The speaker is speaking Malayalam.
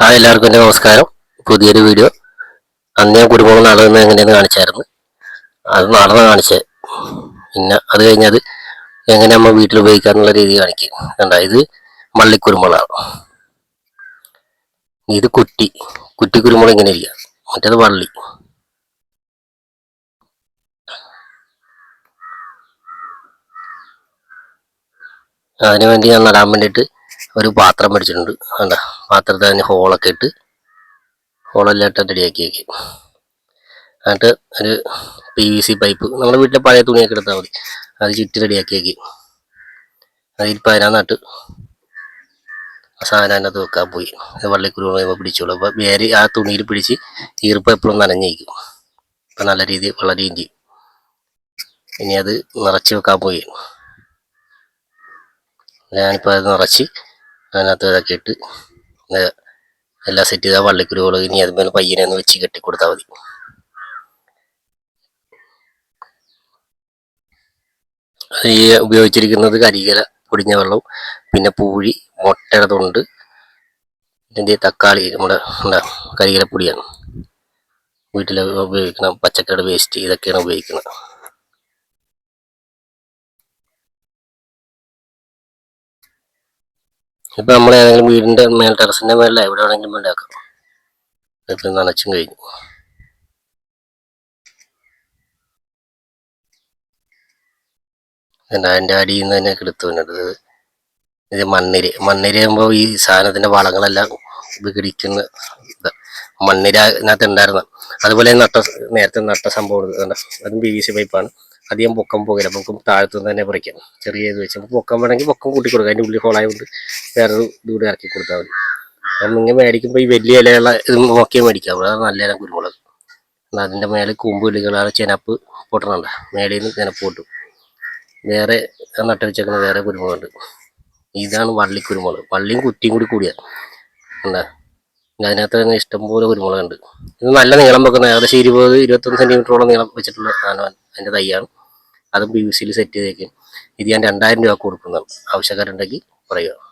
ഹായ് എല്ലാവർക്കും എന്റെ നമസ്കാരം. പുതിയൊരു വീഡിയോ. അന്ന് ഞാൻ കുരുമുളക് നടന്ന് എങ്ങനെയെന്ന് കാണിച്ചായിരുന്നു. അത് നടന്ന് കാണിച്ചത് പിന്നെ അത് കഴിഞ്ഞത് എങ്ങനെ നമ്മൾ വീട്ടിൽ ഉപയോഗിക്കാന്നുള്ള രീതി കാണിക്കും. കണ്ട ഇത് മള്ളിക്കുരുമുളകാണ് ഇത് കുറ്റി. കുറ്റി കുരുമുളക് ഇങ്ങനെ ഇരിക്കുക മറ്റേത് വള്ളി. അതിനു വേണ്ടി ഞാൻ നടാൻ വേണ്ടിയിട്ട് ഒരു പാത്രം മേടിച്ചിട്ടുണ്ട്. കണ്ട? പാത്രത്തിൽ അതിന് ഹോളൊക്കെ ഇട്ട് ഹോളെല്ലാം ഇട്ട് റെഡിയാക്കി വയ്ക്കും എന്നിട്ട് ഒരു പി വി സി പൈപ്പ് നമ്മുടെ വീട്ടിലെ പഴയ തുണിയൊക്കെ എടുത്താൽ മതി. അത് ചുറ്റി റെഡിയാക്കി വയ്ക്കും അതിലിപ്പോൾ അതിനകത്ത് സാധനം അതിനകത്ത് വെക്കാൻ പോയി. അത് വള്ളിക്കുരുമുളക് പിടിച്ചോളൂ. അപ്പോൾ വേര് ആ തുണിയിൽ പിടിച്ച് ഈർപ്പം എപ്പോഴും നനഞ്ഞിരിക്കും അപ്പം നല്ല രീതിയിൽ വളരുകയും ചെയ്യും ഇനി അത് നിറച്ച് വെക്കാൻ പോയി. ഞാനിപ്പോൾ അത് നിറച്ച് അതിനകത്ത് ഇതൊക്കെ ഇട്ട് എല്ലാം സെറ്റ് ചെയ്താൽ വള്ളിക്കുരുകൾ ഇനി അതുപോലെ പയ്യനെ ഒന്ന് വെച്ച് കെട്ടി കൊടുത്താൽ മതി. ഈ ഉപയോഗിച്ചിരിക്കുന്നത് കരികല പൊടിഞ്ഞ വെള്ളവും പിന്നെ പൂഴി മുട്ടയുടെ തൊണ്ട് ഇതിന്റെ തക്കാളി നമ്മുടെ എന്താ കരികല പൊടിയാണ് വീട്ടിൽ ഉപയോഗിക്കണം പച്ചക്കറിയുടെ വേസ്റ്റ് ഇതൊക്കെയാണ് ഉപയോഗിക്കുന്നത്. ഇപ്പൊ നമ്മൾ ഏതെങ്കിലും വീടിന്റെ മേൽ ടെറസിന്റെ മേലെ എവിടെ വേണമെങ്കിലും ഉണ്ടാക്കാം. ഇത് നനച്ചും കഴിഞ്ഞു. അതിന്റെ അടിയിൽ നിന്ന് തന്നെ എടുത്തു വന്നിട്ട് ഇത് മണ്ണിര. മണ്ണിര ആകുമ്പോൾ ഈ സാധനത്തിന്റെ വളങ്ങളെല്ലാം വിഘടിക്കുന്ന ഇത്. മണ്ണിര അതിനകത്ത് ഉണ്ടായിരുന്ന. അതുപോലെ നട്ട നേരത്തെ നട്ട സംഭവം? അതും പി വി സി പൈപ്പാണ് അധികം പൊക്കം പോകില്ല. നമുക്ക് താഴത്തു തന്നെ പറിക്കാം. ചെറിയ ഇത് വെച്ച്. നമുക്ക് പൊക്കം വേണമെങ്കിൽ പൊക്കം കൂട്ടി കൊടുക്കാം. അതിന്റെ ഉള്ളിൽ ഹോളായതുകൊണ്ട് വേറൊരു ഇതുകൂടെ ഇറക്കി കൊടുത്താൽ മതി. അപ്പം ഇങ്ങനെ മേടിക്കുമ്പോൾ ഈ വലിയ ഇലയുള്ള ഇത് നോക്കിയാൽ മേടിക്കാം. അതാണ് നല്ല ഇല കുരുമുളക്. അതിന്റെ മേലെ കൂമ്പ് ഇലകളാണ് ചെനപ്പ് പൊട്ടണണ്ട. മേളിൽ നിന്ന് ചെനപ്പ് പൊട്ടും. വേറെ നട്ട് വെച്ചേക്കുന്ന വേറെ കുരുമുളകുണ്ട്. ഇതാണ് വള്ളി കുരുമുളക്. വള്ളിയും കുറ്റിയും കൂടി കൂടിയാണ് എന്താ അതിനകത്ത് തന്നെ ഇഷ്ടംപോലെ കുരുമുളകുണ്ട്. ഇത് നല്ല നീളം വെക്കുന്ന ഏകദേശം ഇരുപത് ഇരുപത്തൊന്ന് സെന്റിമീറ്ററോളം നീളം വെച്ചിട്ടുള്ള സാധനമാണ് അതിന്റെ തൈയാണ്. അതും പി വി സിയിൽ സെറ്റ് ചെയ്തേക്കും. ഇത് ഞാൻ രണ്ടായിരം രൂപ കൊടുക്കുന്നതാണ് ആവശ്യക്കാരുണ്ടെങ്കിൽ പറയുക.